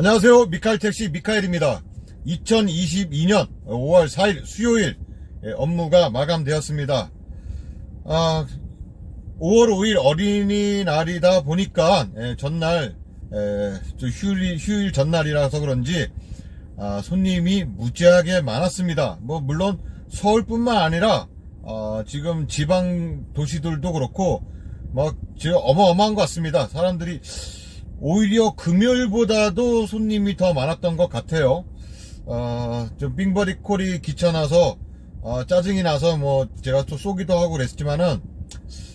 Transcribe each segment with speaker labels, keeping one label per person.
Speaker 1: 안녕하세요. 미카엘 택시 미카엘입니다. 2022년 5월 4일 수요일 예, 업무가 마감되었습니다. 아, 5월 5일 어린이날이다 보니까 예, 전날 예, 저 휴일, 휴일 전날이라서 그런지 아, 손님이 무지하게 많았습니다. 뭐 물론 서울뿐만 아니라 어, 지금 지방 도시들도 그렇고 막 지금 어마어마한 것 같습니다. 사람들이 오히려 금요일보다도 손님이 더 많았던 것 같아요. 어, 좀 빙버리 콜이 귀찮아서 어, 짜증이 나서 뭐 제가 또 쏘기도 하고 그랬지만은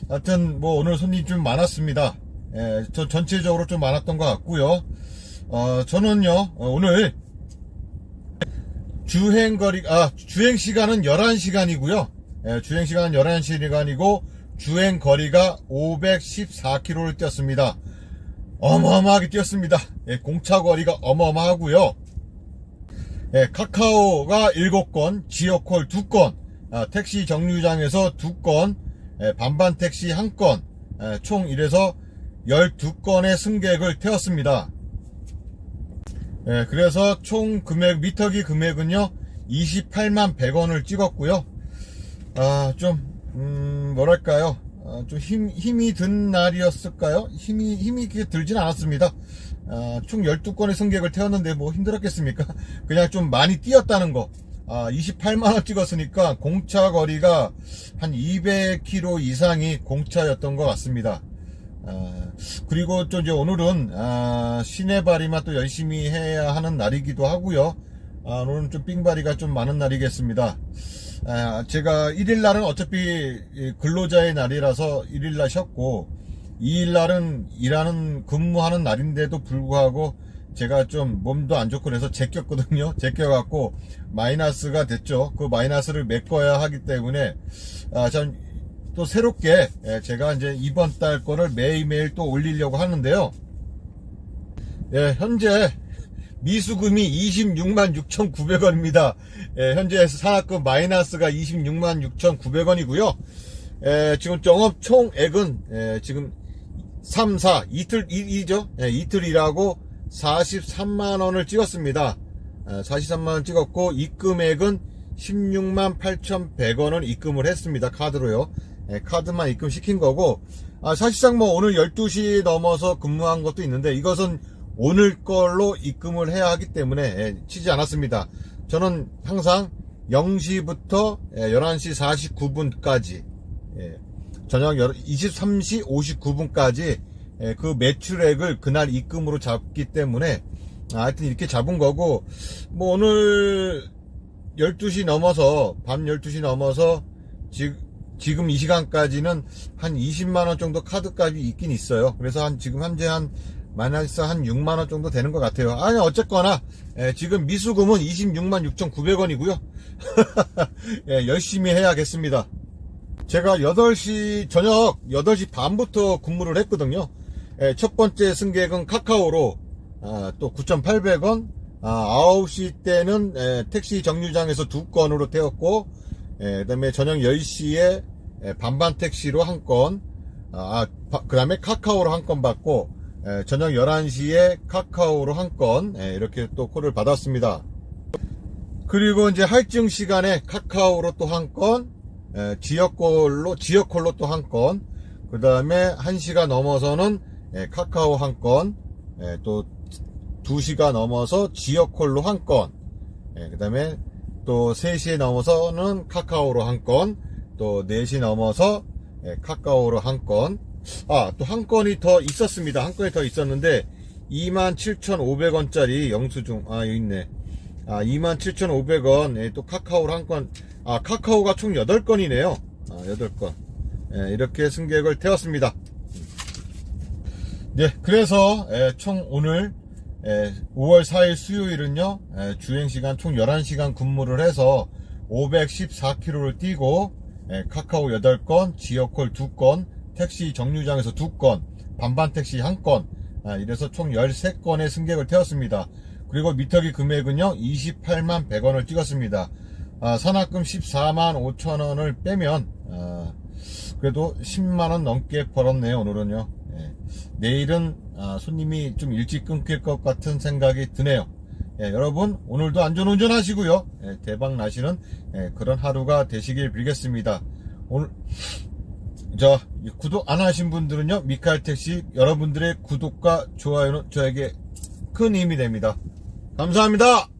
Speaker 1: 하여튼 뭐 오늘 손님 좀 많았습니다. 예, 저 전체적으로 좀 많았던 것 같고요. 어, 저는요 어, 오늘 주행 거리 아 주행 시간은 11시간이고요. 예, 주행 시간은 11시간이고 주행 거리가 514km를 뛰었습니다. 어마어마하게 뛰었습니다. 예, 공차 거리가 어마어마하고요. 예, 카카오가 7건, 지오콜 2건, 아, 택시 정류장에서 2건, 예, 반반 택시 1건, 예, 총 이래서 12건의 승객을 태웠습니다. 예, 그래서 총 금액, 미터기 금액은요, 28만 100원을 찍었고요. 아, 좀, 음, 뭐랄까요. 아, 좀 힘, 힘이 든 날이었을까요? 힘이, 힘이 들진 않았습니다. 아, 총 12건의 승객을 태웠는데 뭐 힘들었겠습니까? 그냥 좀 많이 뛰었다는 거. 아, 28만원 찍었으니까 공차 거리가 한 200km 이상이 공차였던 것 같습니다. 아, 그리고 또 이제 오늘은, 아, 시내발이만 또 열심히 해야 하는 날이기도 하고요. 아, 오늘은 좀 삥바리가 좀 많은 날이겠습니다. 아, 제가 1일 날은 어차피 이 근로자의 날이라서 1일 날 쉬었고 2일 날은 일하는 근무하는 날인데도 불구하고 제가 좀 몸도 안 좋고 그래서 제꼈거든요. 제껴갖고 마이너스가 됐죠. 그 마이너스를 메꿔야 하기 때문에 아, 전또 새롭게 예, 제가 이제 이번 달 거를 매일매일 또 올리려고 하는데요. 예, 현재 미수금이 26만 6,900원입니다. 예, 현재 산학금 마이너스가 26만 6,900원이고요. 예, 지금 영업 총액은 예, 지금 3, 4 이틀 일이죠. 예, 이틀 일하고 43만 원을 찍었습니다. 예, 43만 원 찍었고 입금액은 16만 8,100원을 입금을 했습니다. 카드로요. 예, 카드만 입금 시킨 거고 아, 사실상 뭐 오늘 12시 넘어서 근무한 것도 있는데 이것은 오늘 걸로 입금을 해야 하기 때문에 예, 치지 않았습니다. 저는 항상 0시부터 11시 49분까지 저녁 23시 59분까지 그 매출액을 그날 입금으로 잡기 때문에 아, 하여튼 이렇게 잡은 거고 뭐 오늘 12시 넘어서 밤 12시 넘어서 지금 지금 이 시간까지는 한 20만원 정도 카드값이 있긴 있어요. 그래서 한 지금 현재 한 마이너스 한 6만원 정도 되는 것 같아요. 아니, 어쨌거나, 예, 지금 미수금은 26만 6,900원이고요. 예, 열심히 해야겠습니다. 제가 8시, 저녁 8시 반부터 근무를 했거든요. 예, 첫 번째 승객은 카카오로, 아, 또 9,800원, 아, 9시 때는 예, 택시 정류장에서 두 건으로 태웠고, 예, 그 다음에 저녁 10시에 예, 반반 택시로 한 건, 아, 그 다음에 카카오로 한 건 받고, 예, 저녁 11시에 카카오로 한 건, 예, 이렇게 또 콜을 받았습니다. 그리고 이제 할증 시간에 카카오로 또 한 건, 예, 지역콜로, 지역콜로 또 한 건, 그 다음에 1시가 넘어서는 예, 카카오 한 건, 예, 또 2시가 넘어서 지역콜로 한 건, 예, 그 다음에 또 3시에 넘어서는 카카오로 한 건, 또 4시 넘어서 예, 카카오로 한 건, 아, 또 한 건이 더 있었습니다. 한 건이 더 있었는데, 27,500원짜리 영수증, 아, 여기 있네. 아, 27,500원, 예, 또 카카오로 한 건, 아, 카카오가 총 8건이네요. 아, 8건. 예, 이렇게 승객을 태웠습니다. 네, 그래서, 예, 총 오늘, 예, 5월 4일 수요일은요, 예, 주행시간 총 11시간 근무를 해서 514km를 뛰고, 예, 카카오 8건, 지역콜 2건, 택시 정류장에서 2건, 반반 택시 1건, 아, 이래서 총 13건의 승객을 태웠습니다. 그리고 미터기 금액은요, 28만 100원을 찍었습니다. 아, 산학금 14만 5천원을 빼면, 아, 그래도 10만원 넘게 벌었네요, 오늘은요. 예. 내일은 아, 손님이 좀 일찍 끊길 것 같은 생각이 드네요. 예, 여러분 오늘도 안전운전 하시고요. 예, 대박 나시는 예, 그런 하루가 되시길 빌겠습니다. 오늘 저 구독 안 하신 분들은요 미카엘 택시 여러분들의 구독과 좋아요는 저에게 큰 힘이 됩니다. 감사합니다.